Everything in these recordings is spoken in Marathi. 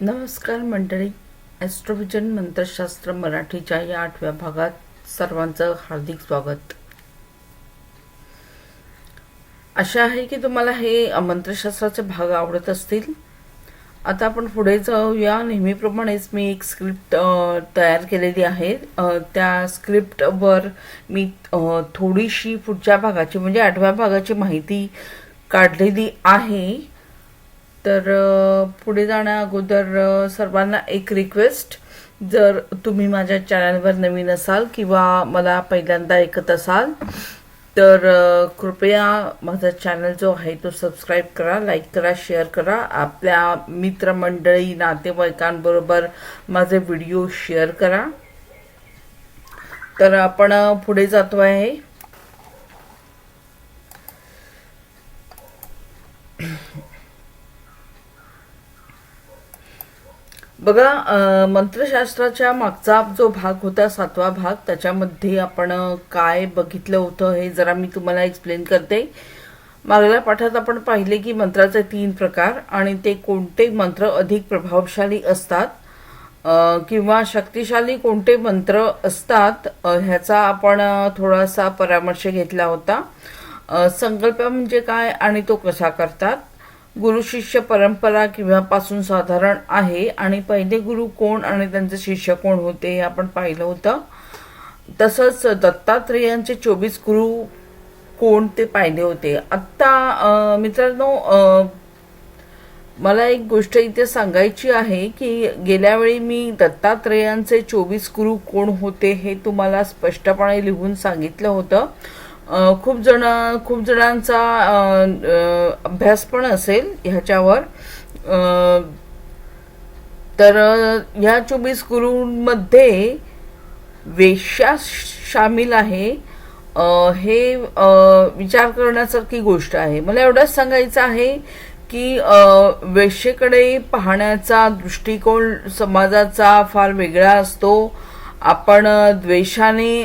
नमस्कार मंडळी. ॲस्ट्रोविजन मंत्रशास्त्र मराठीच्या या आठव्या भागात सर्वांचं हार्दिक स्वागत. आशा आहे की तुम्हाला हे मंत्रशास्त्राचे भाग आवडत असतील. आता आपण पुढे जाऊया. नेहमीप्रमाणेच मी एक स्क्रिप्ट तयार केलेली आहे. त्या स्क्रिप्टवर मी थोडीशी पुढच्या भागाची म्हणजे आठव्या भागाची माहिती काढलेली आहे. तर पुढे जाण्या अगोदर सर्वांना एक रिक्वेस्ट जर तुम्ही माझ्या चॅनलवर नवीन असाल किंवा मला पहिल्यांदा ऐकत असाल तर कृपया माझा चॅनल जो आहे तो सबस्क्राईब करा लाईक करा शेअर करा. आपल्या मित्रमंडळी नातेवाईकांबरोबर माझे व्हिडिओ शेअर करा. तर आपण पुढे जातो आहे. बघा मंत्रशास्त्राच्या मागचा जो भाग होता सातवा भाग त्याच्यामध्ये आपण काय बघितलं होतं हे जरा मी तुम्हाला एक्सप्लेन करते. मागल्या पाठात आपण पाहिले की मंत्राचे तीन प्रकार आणि ते कोणते मंत्र अधिक प्रभावशाली असतात किंवा शक्तिशाली कोणते मंत्र असतात ह्याचा आपण थोडासा परामर्श घेतला होता. संकल्प म्हणजे काय आणि तो कसा करतात? गुरु शिष्य परंपरा किंवा पासून साधारण आहे. आणि पहिले गुरु कोण आणि त्यांचे शिष्य कोण होते हे आपण पाहिलं होतं. तसंच दत्तात्रेयांचे चोवीस गुरु कोण ते पाहिले होते. आत्ता मित्रांनो अं, मला एक गोष्ट इथे सांगायची आहे की गेल्यावेळी मी दत्तात्रेयांचे चोवीस गुरु कोण होते हे तुम्हाला स्पष्टपणे लिहून सांगितलं होतं. खूप जण खूप जणांचा अभ्यास पण असेल ह्याच्यावर. तर ह्या चोवीस गुरूंमध्ये वेश्या शामिल आहे. हे विचार करण्यासारखी गोष्ट आहे. मला एवढंच सांगायचं आहे की वेश्येकडे पाहण्याचा दृष्टिकोन समाजाचा फार वेगळा असतो. आपण द्वेषाने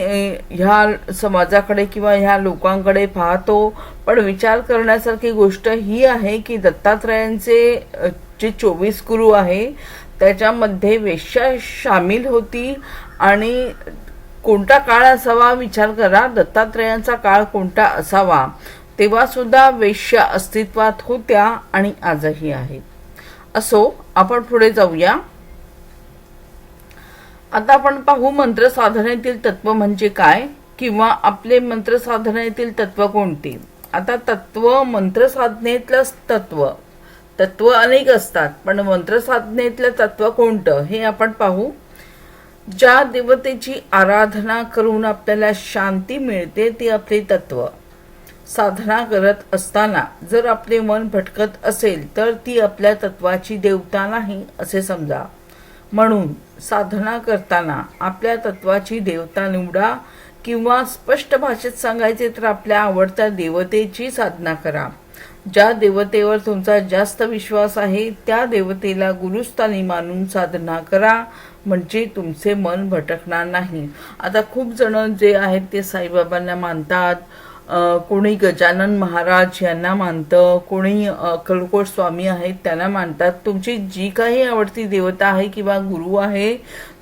ह्या समाजाकडे किंवा ह्या लोकांकडे पाहतो. पण विचार करण्यासारखी गोष्ट ही आहे की दत्तात्रयांचे जे चोवीस गुरु आहे त्याच्यामध्ये वेश्या सामील होती. आणि कोणता काळ असावा? विचार करा. दत्तात्रयांचा काळ कोणता असावा? तेव्हा सुद्धा वेश्या अस्तित्वात होत्या आणि आजही आहेत. असो आपण पुढे जाऊया. आता आपण पाहू मंत्र साधनेतील तत्व म्हणजे काय किंवा आपले मंत्र साधनेतील तत्व कोणती? आता तत्व मंत्र साधनेतलं तत्व. तत्व अनेक असतात पण मंत्र साधनेतलं तत्व कोणतं हे आपण पाहू. ज्या देवतेची आराधना करून आपल्याला शांती मिळते ती आपले तत्व. साधना करत असताना जर आपले मन भटकत असेल तर ती आपल्या तत्वाची देवता नाही असे समजा. म्हणून साधना करताना आपल्या तत्वाची देवता निवडा किंवा स्पष्ट भाषेत सांगायचे तर आपल्या आवडत्या देवतेची साधना करा. ज्या देवतेवर तुमचा जास्त विश्वास आहे त्या देवतेला गुरुस्थानी मानून साधना करा म्हणजे तुमचे मन भटकणार नाही. आता खूप जण जे आहेत ते साईबाबांना मानतात कोणी गजानन महाराज यांना मानतं कोणी अक्कलकोट स्वामी आहेत त्यांना मानतात. तुमची जी काही आवडती देवता आहे किंवा गुरु आहे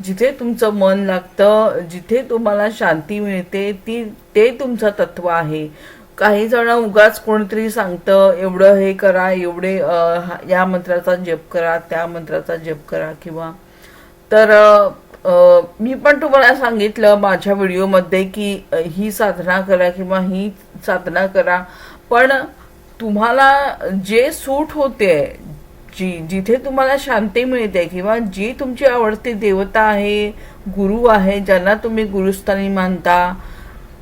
जिथे तुमचं मन लागतं जिथे तुम्हाला शांती मिळते ती ते तुमचं तत्व आहे. काही जण उगाच कोणीतरी सांगतं एवढं हे करा एवढे हा- या मंत्राचा जप करा त्या मंत्राचा जप करा किंवा तर मी पण तुम्हाला सांगितलं माझ्या व्हिडिओमध्ये की ही साधना करा किंवा ही साधना करा. पण तुम्हाला जे सूट होते जी जिथे तुम्हाला शांती मिळते किंवा जी तुमची आवडती देवता आहे गुरु आहे ज्यांना तुम्ही गुरुस्थानी मानता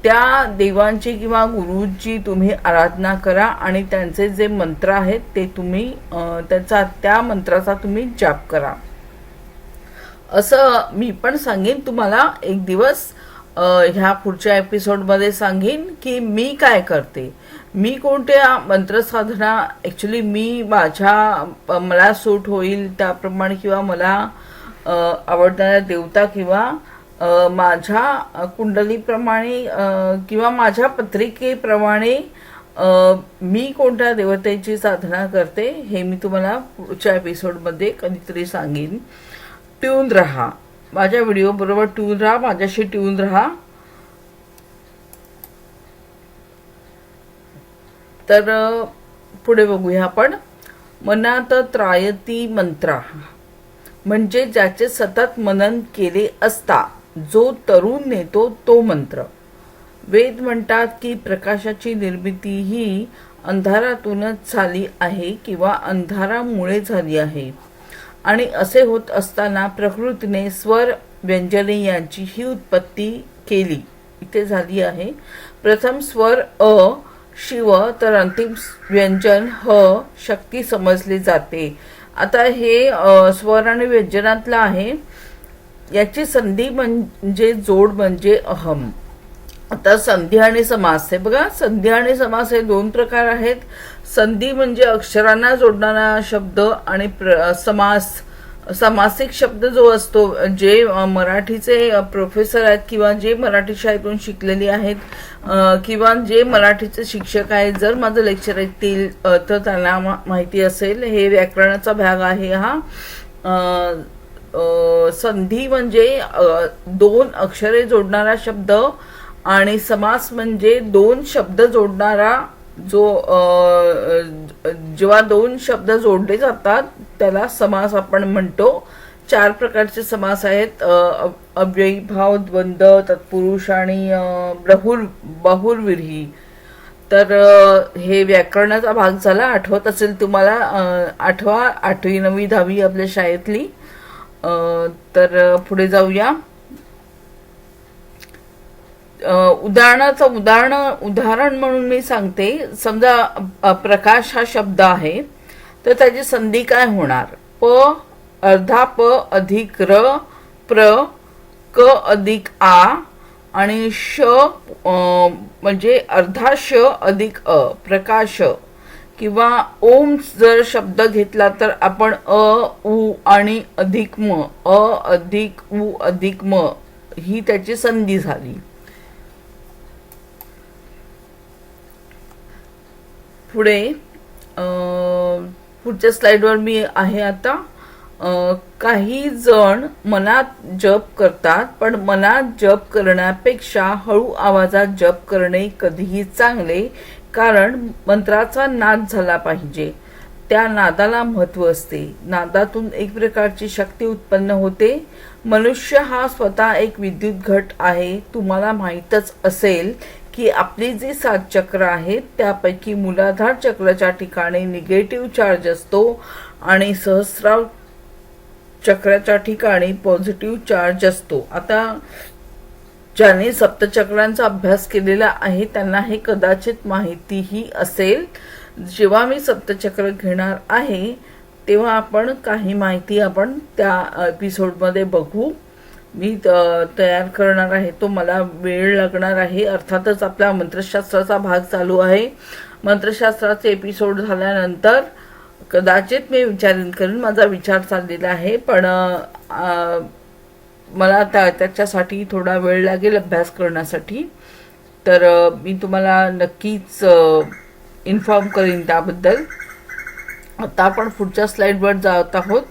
त्या देवांची किंवा गुरुची तुम्ही आराधना करा आणि त्यांचे जे मंत्र आहेत ते तुम्ही त्याचा त्या मंत्राचा तुम्ही जाप करा. असं मी पण सांगेन तुम्हाला एक दिवस ह्या पुढच्या एपिसोडमध्ये सांगेन की मी काय करते. मी कोणत्या मंत्रसाधना ॲक्च्युली मी माझ्या मला सूट होईल त्याप्रमाणे किंवा मला आवडणाऱ्या देवता किंवा माझ्या कुंडलीप्रमाणे किंवा माझ्या पत्रिकेप्रमाणे मी कोणत्या देवतेची साधना करते हे मी तुम्हाला पुढच्या एपिसोडमध्ये कधीतरी सांगेन. ट्यून राहा. माझ्या व्हिडिओ बरोबर ट्यून राहा माझ्याशी ट्यून राहा. तर पुढे बघूया आपण. मनात त्रायती मंत्रा. म्हणजे ज्याचे सतत मनन केले असता जो तरुण नेतो तो मंत्र. वेद म्हणतात की प्रकाशाची निर्मिती ही अंधारातूनच झाली आहे किंवा अंधारामुळे झाली आहे. आणि असे होत असताना प्रकृतीने स्वर व्यंजने यांची ही उत्पत्ती केली. इथे झाली आहे. प्रथम स्वर अ शिव तर अंतिम व्यंजन ह शक्ती समजले जाते. आता हे स्वर आणि व्यंजनातलं आहे. याची संधी म्हणजे जोड म्हणजे अहम. आता संधी आणि समास हे बघा संधी आणि समास हे दोन प्रकार आहेत. संधी म्हणजे अक्षरांना जोडणारा शब्द आणि प्र समास समासिक शब्द जो असतो जे मराठीचे प्रोफेसर आहेत किंवा जे मराठी शाळेतून शिकलेली आहेत किंवा जे मराठीचे शिक्षक आहेत जर माझं लेक्चर ऐकतील तर त्यांना मा- माहिती असेल. हे व्याकरणाचा भाग आहे हा. संधी म्हणजे दोन अक्षरे जोडणारा शब्द आणि समास म्हणजे दोन शब्द जोडणारा जो जेव्हा दोन शब्द जोडले जातात त्याला समास आपण म्हणतो. चार प्रकारचे समास आहेत अव्ययी भाव द्वंद्व तत्पुरुष आणि बहुर बहुर्विरही. तर हे व्याकरणाचा भाग झाला. आठवत असेल तुम्हाला आठवा आठवी नववी दहावी आपल्या शाळेतली. तर पुढे जाऊया. उदाहरणाचं उदाहरण उदाहरण म्हणून मी सांगते. समजा प्रकाश हा शब्द आहे तर त्याची संधी काय होणार? प अर्धा प अधिक र प्र क अधिक आ आणि श म्हणजे अर्धा श अधिक अ प्रकाश. किंवा ओम जर शब्द घेतला तर आपण अ उ आणि अधिक म अ अधिक उ अधिक म ही त्याची संधी झाली. पुढे पुढच्या स्लाइडवर मी आहे आता. काही जण मनात जप करतात पण मनात जप करण्यापेक्षा हळू आवाजात जप करणे कधीही चांगले कारण मंत्राचा नाद झाला पाहिजे. त्या नादाला महत्त्व असते. नादातून एक प्रकारची शक्ती उत्पन्न होते. मनुष्य हा स्वतः एक विद्युत घट आहे. तुम्हाला माहीतच असेल की आपली जी सात चक्र आहेत त्यापैकी मूलाधार चक्राच्या ठिकाणी निगेटिव्ह चार्ज असतो आणि सहस्राव चक्राच्या ठिकाणी पॉझिटिव्ह चार्ज असतो. आता ज्याने सप्तचक्रांचा अभ्यास केलेला आहे त्यांना हे कदाचित माहितीही असेल. जेव्हा मी सप्तचक्र घेणार आहे तेव्हा आपण काही माहिती आपण त्या एपिसोडमध्ये बघू. मी त- तयार करणार आहे तो मला वेळ लागणार आहे. अर्थातच आपला मंत्रशास्त्राचा भाग चालू आहे. मंत्रशास्त्राचे एपिसोड झाल्यानंतर कदाचित मी विचारीन करून माझा विचार चाललेला आहे. पण मला त्या त्याच्यासाठी थोडा वेळ लागेल अभ्यास करण्यासाठी. तर मी तुम्हाला नक्कीच इन्फॉर्म करीन त्याबद्दल. आता आपण पुढच्या स्लाईडवर जात आहोत.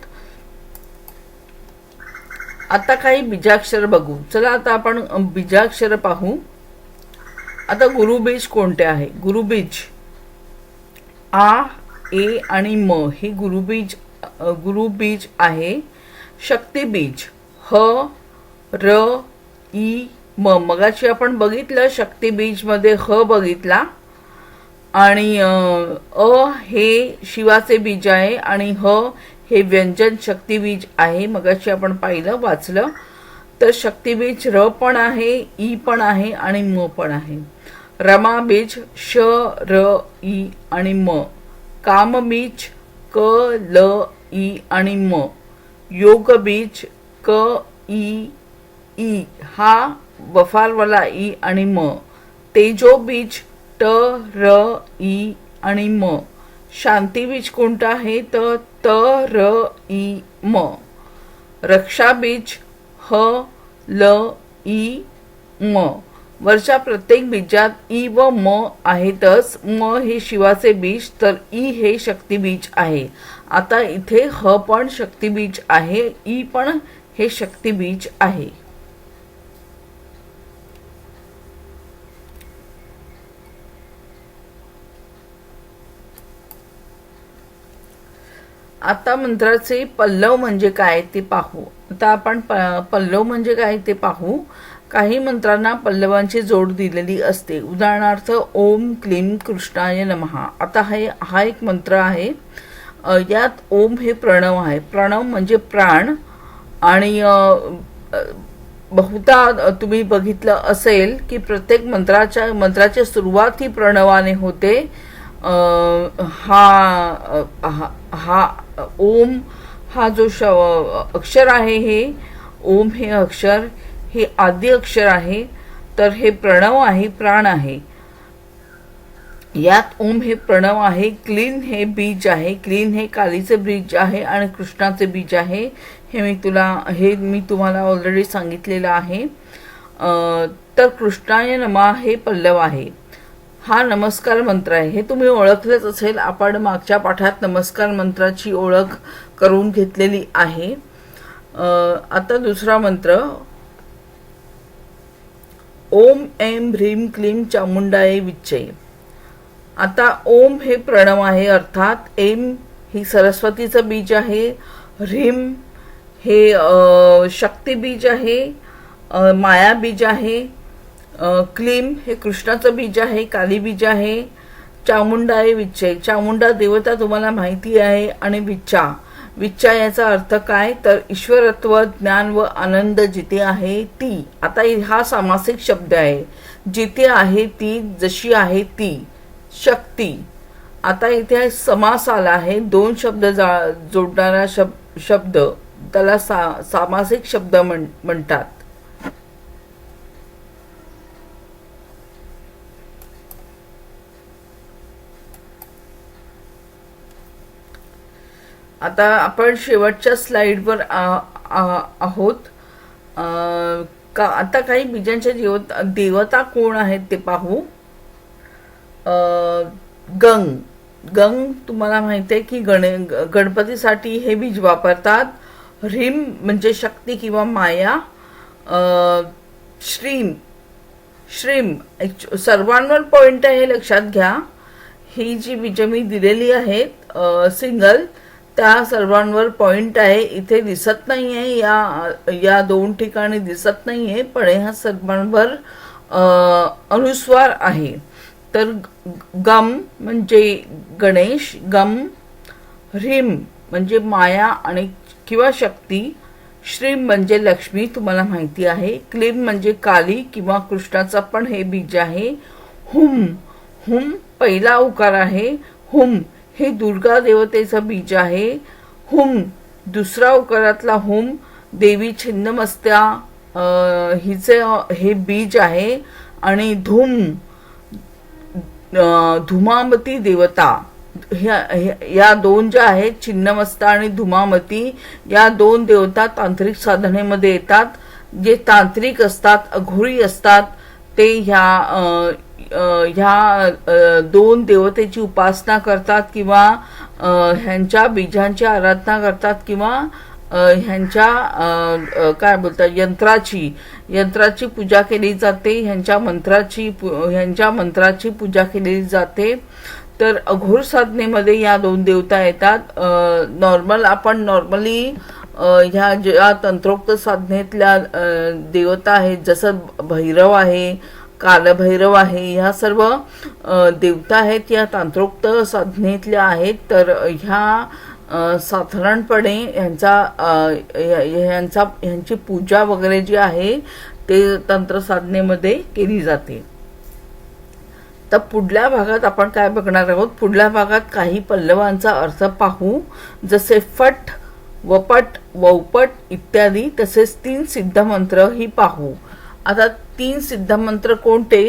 आता काही बीजाक्षर बघू. चला आता आपण बीजाक्षर पाहू. आता गुरुबीज कोणते आहे? गुरुबीज आ ए आणि म हे गुरुबीज गुरुबीज आहे शक्तिबीज ह र ई म. मगाशी आपण बघितलं शक्तीबीजमध्ये ह बघितला. आणि अ हे शिवाचे बीज आहे आणि ह हे व्यंजन शक्तिबीज आहे. मगाशी आपण पाहिलं वाचलं. तर शक्तिबीज र पण आहे ई पण आहे आणि म पण आहे. रमाबीज श र ई आणि म. कामबीज क ल ई आणि म. योगबीज क ई ई हा वफारवाला ई आणि म. तेजोबीज ट र ई आणि म. शांतीबीज कोणतं आहे? तर त र ई म. रक्षाबीज ह ल ई म. वरच्या प्रत्येक बीजात ई व म आहेतच. म हे शिवाचे बीज तर ई हे शक्तिबीज आहे. आता इथे ह पण शक्तिबीज आहे ई पण हे शक्तिबीज आहे. आता मंत्राचे पल्लव म्हणजे काय ते पाहू. आता आपण प- पल्लव म्हणजे काय ते पाहू. काही मंत्रांना पल्लवांची जोड दिलेली असते. उदाहरणार्थ ओम क्लीम कृष्णाय नमहा. आता हे हा एक मंत्र आहे. यात ओम हे प्रणव आहे. प्रणव म्हणजे प्राण आणि बहुता तुम्ही बघितलं असेल की प्रत्येक मंत्राच्या मंत्राची सुरुवात ही प्रणवाने होते. हा हा हा ओम हा जो श अक्षर आहे हे ओम हे अक्षर हे आद्य अक्षर आहे तर हे प्रणव आहे प्राण आहे. यात ओम हे प्रणव आहे क्लीन हे बीज आहे क्लीन हे कालीचे बीज आहे आणि कृष्णाचे बीज आहे. हे मी तुला हे मी तुम्हाला ऑलरेडी सांगितलेलं आहे. तर कृष्णाय नमा हे पल्लव आहे. हा नमस्कार मंत्र आहे. हे तुम्ही ओळखलंच असेल आपण मागच्या पाठात नमस्कार मंत्राची ओळख करून घेतलेली आहे. आता दुसरा मंत्र. ओम एम ह्रीम क्लीम चामुंडाय विच्चे आता ओम हे प्रणव आहे अर्थात एम ही सरस्वतीचं बीज आहे ह्रीम हे शक्ती बीज आहे माया बीज आहे क्लीम हे कृष्णाचं बीज आहे काली बीज आहे चामुंडा आहे विच्छे चामुंडा देवता तुम्हाला माहिती आहे आणि विच्छा. विच्छा याचा अर्थ काय? तर ईश्वरत्व ज्ञान व आनंद जिथे आहे ती. आता हा सामासिक शब्द आहे. जिथे आहे ती जशी आहे ती. शक्ती. आता इथे समास आला आहे. दोन शब्द जा जोडणारा शब शब्द. त्याला सा सामासिक शब्द म्हण म्हणतात. आता आपण शेवटच्या स्लाईडवर आ- आहोत. का आता काही बीजांच्या देवता देवता कोण आहेत ते पाहू. गंग. गंग तुम्हाला माहिती आहे की गणे गणपतीसाठी हे बीज वापरतात. ह्रीम म्हणजे शक्ती किंवा माया. श्रीम. श्रीम. सर्वांवर पॉइंट आहे हे लक्षात घ्या. ही जी बीज मी दिलेली आहेत सिंगल त्या सर्वांवर पॉइंट आहे. इथे दिसत नाही आहे या या दोन ठिकाणी दिसत नाही आहे पण ह्या सर्वांवर अनुस्वार आहे. तर गम म्हणजे गणेश गम ह्रीम म्हणजे माया आणि किंवा शक्ती श्रीम म्हणजे लक्ष्मी तुम्हाला माहिती आहे. क्लीम म्हणजे काली किंवा कृष्णाचा पण हे बीज आहे. हुम हुम पहिला उकार आहे. हुम हे दुर्गा देवतेचं बीज आहे. हुम दुसरा उकारातला हुम देवी छिन्नमस्त्या हिचे हे बीज आहे. आणि धूम धुमामती देवता ह्या या दोन ज्या आहेत छिन्नमस्ता आणि धुमामती या दोन देवता तांत्रिक साधनेमध्ये येतात. जे तांत्रिक असतात अघोरी असतात ते ह्या ह्या दोन देवतेची उपासना करतात किंवा ह्यांच्या बीजांची आराधना करतात किंवा ह्यांच्या काय बोलतात यंत्राची यंत्राची पूजा केली जाते ह्यांच्या मंत्राची पू- ह्यांच्या मंत्राची पूजा केली जाते. तर अघोर साधनेमध्ये या दोन देवता येतात. नॉर्मल आपण नॉर्मली ह्या ज्या तंत्रोक्त साधनेतल्या देवता आहेत जसं भैरव आहे कालभैरव आहे. ह्या सर्व देवता आहेत या तांत्रोक्त साधनेतल्या आहेत. तर ह्या साधारणपणे ह्यांचा अ, ह्यांचा ह्यांची पूजा वगैरे जी आहे ते तंत्र साधनेमध्ये केली जाते. तर पुढल्या भागात आपण काय बघणार आहोत? पुढल्या भागात काही पल्लवांचा अर्थ पाहू. जसे फट वपट वौपट इत्यादी तसेच तीन सिद्ध मंत्र ही पाहू. आता तीन सिद्धमंत्र कोणते?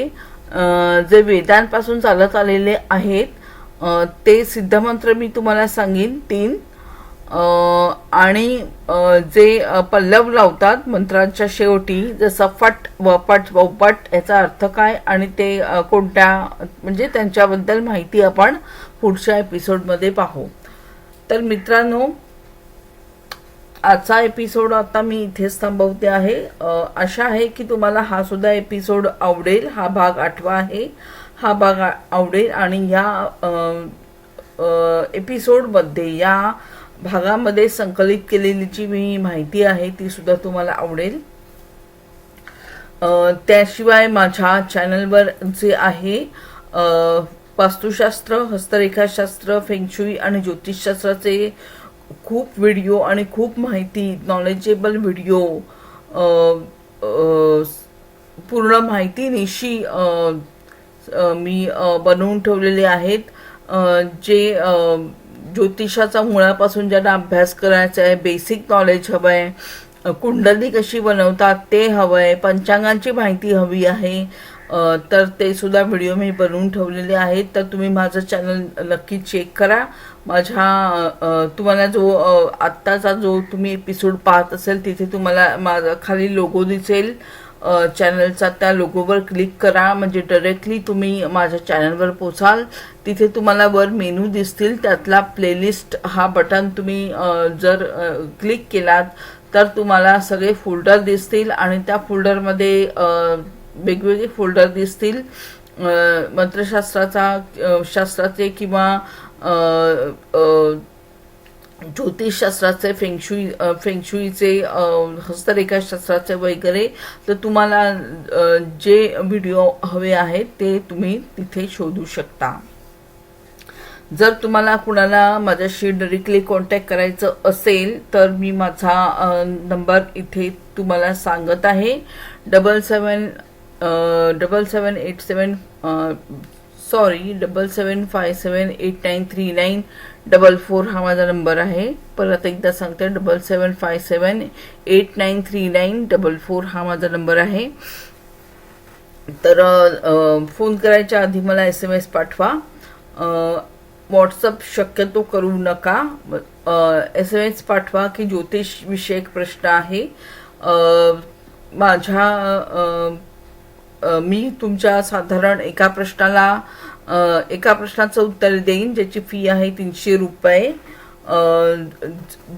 जे वेदांपासून चालत आलेले आहेत ते सिद्धमंत्र मी तुम्हाला सांगेन तीन. आणि जे पल्लव लावतात मंत्रांच्या शेवटी जसं फट व पट वपट याचा अर्थ काय आणि ते कोणत्या म्हणजे त्यांच्याबद्दल माहिती आपण पुढच्या एपिसोडमध्ये पाहू. तर मित्रांनो आजचा एपिसोड आता मी इथेच थांबवते आहे. अशा आशा आहे की तुम्हाला हा सुद्धा एपिसोड आवडेल. हा भाग आठवा आहे. हा भाग आवडेल आणि या एपिसोडमध्ये या भागामध्ये संकलित केलेली जी मी माहिती आहे ती सुद्धा तुम्हाला आवडेल. त्याशिवाय माझ्या चॅनलवर जे आहे वास्तुशास्त्र हस्तरेखाशास्त्र फेंगशुई आणि ज्योतिषशास्त्राचे खूप व्हिडिओ आणि खूप माहिती नॉलेजेबल व्हिडिओ पूर्ण माहितीनिशी मी बनवून ठेवलेले आहेत. जे ज्योतिषाचा मुळापासून ज्यांना अभ्यास करायचा आहे बेसिक नॉलेज हवं आहे कुंडली कशी बनवतात ते हवं आहे पंचांगांची माहिती हवी आहे तर ते सुद्धा व्हिडिओ मी बनवून ठेवलेले आहेत. तर तुम्ही माझं चॅनल नक्की चेक करा. माझ्या तुम्हाला जो आत्ताचा जो तुम्ही एपिसोड पाहत असेल तिथे तुम्हाला माझा खाली लोगो दिसेल. चॅनलचा त्या लोगोवर क्लिक करा. म्हणजे डायरेक्टली तुम्ही माझ्या चॅनलवर पोचाल. तिथे तुम्हाला वर मेनू दिसतील. त्यातला प्लेलिस्ट हा बटन तुम्ही जर क्लिक केलात तर तुम्हाला सगळे फोल्डर दिसतील आणि त्या फोल्डरमध्ये वेगवेगळे फोल्डर दिसतील. मंत्रशास्त्राचा शास्त्राचे किंवा ज्योतिषशास्त्राचे फेंगशुई फेंगशुईचे हस्तरेखाशास्त्राचे वगैरे तर तुम्हाला जे व्हिडिओ हवे आहेत ते तुम्ही तिथे शोधू शकता. जर तुम्हाला कुणाला माझ्याशी डायरेक्टली कॉन्टॅक्ट करायचं असेल तर मी माझा नंबर इथे तुम्हाला सांगत आहे. Double seven double seven eight seven sorry double seven five seven eight nine three nine double four हा माझा नंबर आहे. परत एकदा सांगते double seven five seven eight nine three nine double four हा माझा नंबर आहे. तर फोन करायच्या आधी मला एस एम एस पाठवा. व्हॉट्सअप शक्यतो करू नका. एस एम एस पाठवा की ज्योतिष विषयक प्रश्न आहे. माझ्या मी तुमच्या साधारण एका प्रश्नाला एका प्रश्नाचं उत्तर देईन ज्याची फी आहे तीनशे रुपये.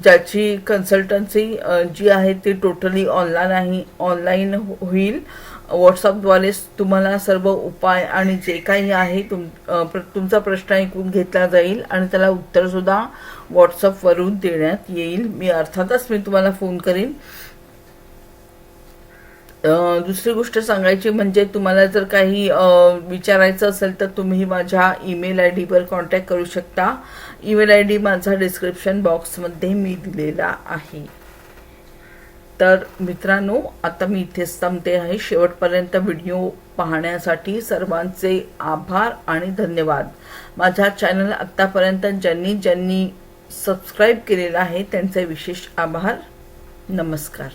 ज्याची कन्सल्टन्सी जी आहे ती टोटली ऑनलाईन आहे ऑनलाईन होईल. व्हॉट्सअपद्वारे तुम्हाला सर्व उपाय आणि जे काही आहे तुम प्र- तुमचा प्रश्न ऐकून घेतला जाईल आणि त्याला उत्तरसुद्धा व्हॉट्सअपवरून देण्यात येईल. मी अर्थातच मी तुम्हाला फोन करेन. दुसरी गोष्ट सांगायची म्हणजे तुम्हाला जर काही विचारायचं असेल तर तुम्ही माझ्या ईमेल आय डीवर कॉन्टॅक्ट करू शकता. ईमेल आय डी माझा डिस्क्रिप्शन बॉक्समध्ये मी दिलेला आहे. तर मित्रांनो आता मी इथेच थांबते आहे. शेवटपर्यंत व्हिडिओ पाहण्यासाठी सर्वांचे आभार आणि धन्यवाद. माझ्या चॅनल आत्तापर्यंत ज्यांनी ज्यांनी सबस्क्राईब केलेलं आहे त्यांचे विशेष आभार. नमस्कार.